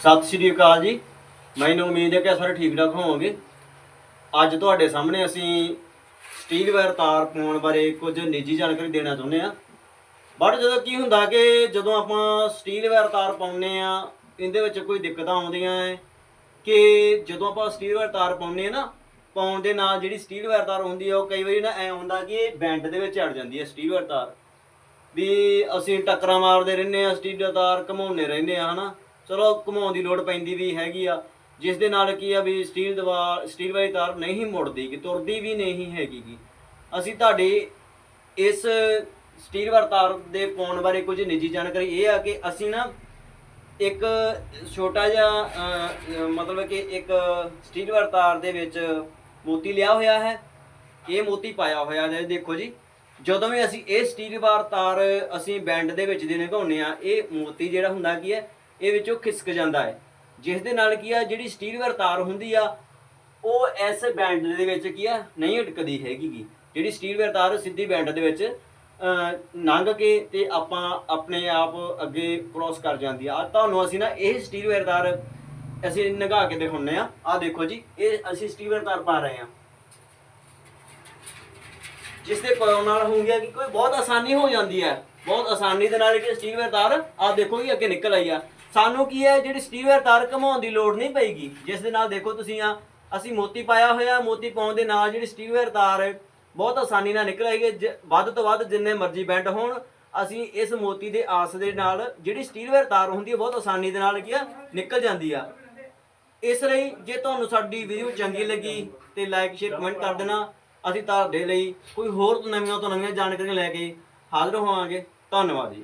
ਸਤਿ ਸ਼੍ਰੀ ਅਕਾਲ ਜੀ। ਮੈਨੂੰ ਉਮੀਦ ਹੈ ਕਿ ਸਾਰੇ ਠੀਕ ਠਾਕ ਹੋਵੋਗੇ। ਅੱਜ ਤੁਹਾਡੇ ਸਾਹਮਣੇ ਅਸੀਂ ਸਟੀਲ ਵਾਇਰ ਤਾਰ ਪਾਉਣ ਬਾਰੇ ਕੁਝ ਨਿੱਜੀ ਜਾਣਕਾਰੀ ਦੇਣਾ ਚਾਹੁੰਦੇ ਆ ਬਟ ਜਦੋਂ ਕੀ ਹੁੰਦਾ ਕਿ ਜਦੋਂ ਆਪਾਂ ਸਟੀਲ ਵਾਇਰ ਤਾਰ ਪਾਉਂਦੇ ਆ ਇਹਦੇ ਵਿੱਚ ਕੋਈ ਦਿੱਕਤਾਂ ਆਉਂਦੀਆਂ ਹੈ ਕਿ ਜਦੋਂ ਆਪਾਂ ਸਟੀਲ ਵਾਇਰ ਤਾਰ ਪਾਉਂਦੇ ਆ ਨਾ, ਪਾਉਣ ਦੇ ਨਾਲ ਜਿਹੜੀ ਸਟੀਲ ਵਾਇਰ ਤਾਰ ਹੁੰਦੀ ਆ, ਉਹ ਕਈ ਵਾਰੀ ਨਾ ਐ ਹੁੰਦਾ ਕਿ ਇਹ ਬੈਂਡ ਦੇ ਵਿੱਚ ਅੜ ਜਾਂਦੀ ਹੈ ਸਟੀਲ ਵਾਇਰ ਤਾਰ। ਵੀ ਅਸੀਂ ਟੱਕਰਾਂ ਮਾਰਦੇ ਰਹਿੰਦੇ ਆ ਸਟੀਲ ਦਾ ਤਾਰ, ਘਮਾਉਂਦੇ ਰਹਿੰਦੇ ਆ ਹਨਾ। ਚਲੋ ਘਮਾਉਣ ਦੀ ਲੋੜ ਪੈਂਦੀ ਵੀ ਹੈਗੀ ਆ, ਜਿਸ ਦੇ ਨਾਲ ਕੀ ਆ ਵੀ ਸਟੀਲ ਦਵਾ ਸਟੀਲ ਵਾਲੀ ਤਾਰ ਨਹੀਂ ਮੁੜਦੀ ਕਿ ਤੁਰਦੀ ਵੀ ਨਹੀਂ ਹੈਗੀ ਗੀ। ਅਸੀਂ ਤੁਹਾਡੇ ਇਸ ਸਟੀਲ ਵਾਲੀ ਤਾਰ ਦੇ ਪਾਉਣ ਬਾਰੇ ਕੁਝ ਨਿੱਜੀ ਜਾਣਕਾਰੀ ਇਹ ਆ ਕਿ ਅਸੀਂ ਨਾ ਇੱਕ ਛੋਟਾ ਜਿਹਾ ਮਤਲਬ ਕਿ ਇੱਕ ਸਟੀਲ ਵਾਲੀ ਤਾਰ ਦੇ ਵਿੱਚ ਮੋਤੀ ਲਿਆ ਹੋਇਆ ਹੈ। ਇਹ ਮੋਤੀ ਪਾਇਆ ਹੋਇਆ ਹੈ, ਦੇਖੋ ਜੀ। ਜਦੋਂ ਵੀ ਅਸੀਂ ਇਹ ਸਟੀਲ ਬਾਰ ਤਾਰ ਅਸੀਂ ਬੈਂਡ ਦੇ ਵਿੱਚ ਦੇ ਲਗਾਉਂਦੇ ਆ ਇਹ ਮੋਤੀ ਜਿਹੜਾ ਹੁੰਦਾ ਕੀ ਹੈ ਇਹ ਵਿੱਚੋਂ ਖਿਸਕ ਜਾਂਦਾ ਹੈ। ਜਿਸ ਦੇ ਨਾਲ ਕੀ ਆ ਜਿਹੜੀ ਸਟੀਲ ਤਾਰ ਹੁੰਦੀ ਆ ਉਹ ਇਸ ਬੈਂਡ ਦੇ ਵਿੱਚ ਕੀ ਆ ਨਹੀਂ ਅਟਕਦੀ ਹੈਗੀ ਜਿਹੜੀ ਸਟੀਲ ਤਾਰ ਸਿੱਧੀ ਬੈਂਡ ਦੇ ਵਿੱਚ ਅਹ, ਲੰਘ ਕੇ ਤੇ ਆਪਾਂ ਆਪਣੇ ਆਪ ਅੱਗੇ ਕ੍ਰੋਸ ਕਰ ਜਾਂਦੀ ਆ। ਤੁਹਾਨੂੰ ਅਸੀਂ ਨਾ ਇਹ ਸਟੀਲ ਤਾਰ ਅਸੀਂ ਨਗਾ ਕੇ ਦਿਖਾਉਂਦੇ ਆ। ਆ ਦੇਖੋ ਜੀ ਇਹ ਅਸੀਂ ਸਟੀਲ ਤਾਰ ਪਾ ਰਹੇ ਆ। ਜਿਸ ਦੇ ਪਾਉਣ ਨਾਲ ਹੋ ਗਿਆ ਕਿ ਕੋਈ ਬਹੁਤ ਆਸਾਨੀ ਹੋ ਜਾਂਦੀ ਹੈ ਬਹੁਤ ਆਸਾਨੀ ਦੇ ਨਾਲ ਜਿਹੜੀ ਸਟੀਲ ਵੇਅਰ ਤਾਰ ਆ ਦੇਖੋ ਕਿ ਅੱਗੇ ਨਿਕਲ ਆਈ ਆ। ਸਾਨੂੰ ਕੀ ਹੈ, ਜਿਹੜੀ ਸਟੀਲ ਤਾਰ ਘਮਾਉਣ ਦੀ ਲੋੜ ਨਹੀਂ ਪਏਗੀ। ਜਿਸ ਦੇ ਨਾਲ ਦੇਖੋ ਤੁਸੀਂ ਆ, ਅਸੀਂ ਮੋਤੀ ਪਾਇਆ ਹੋਇਆ, ਮੋਤੀ ਪਾਉਣ ਦੇ ਨਾਲ ਜਿਹੜੀ ਸਟੀਲ ਤਾਰ ਹੈ ਬਹੁਤ ਆਸਾਨੀ ਨਾਲ ਨਿਕਲ ਆਏਗੀ ਜ- ਵੱਧ ਤੋਂ ਵੱਧ ਜਿੰਨੇ ਮਰਜ਼ੀ ਬੈਂਡ ਹੋਣ, ਅਸੀਂ ਇਸ ਮੋਤੀ ਦੇ ਆਸ ਦੇ ਨਾਲ ਜਿਹੜੀ ਸਟੀਲਵੇਅਰ ਤਾਰ ਹੁੰਦੀ ਹੈ, ਬਹੁਤ ਆਸਾਨੀ ਦੇ ਨਾਲ ਕੀ ਆ, ਨਿਕਲ ਜਾਂਦੀ ਆ। ਇਸ ਲਈ ਜੇ ਤੁਹਾਨੂੰ ਸਾਡੀ ਵੀਡੀਓ ਚੰਗੀ ਲੱਗੀ ਤੇ ਲਾਈਕ ਸ਼ੇਅਰ ਕਮੈਂਟ ਕਰ ਦੇਣਾ। ਅਸੀਂ ਤੁਹਾਡੇ ਲਈ ਕੋਈ ਹੋਰ ਨਵੀਆਂ ਤੋਂ ਨਵੀਆਂ ਜਾਣਕਾਰੀਆਂ ਲੈ ਕੇ ਹਾਜ਼ਰ ਹੋਵਾਂਗੇ। ਧੰਨਵਾਦ ਜੀ।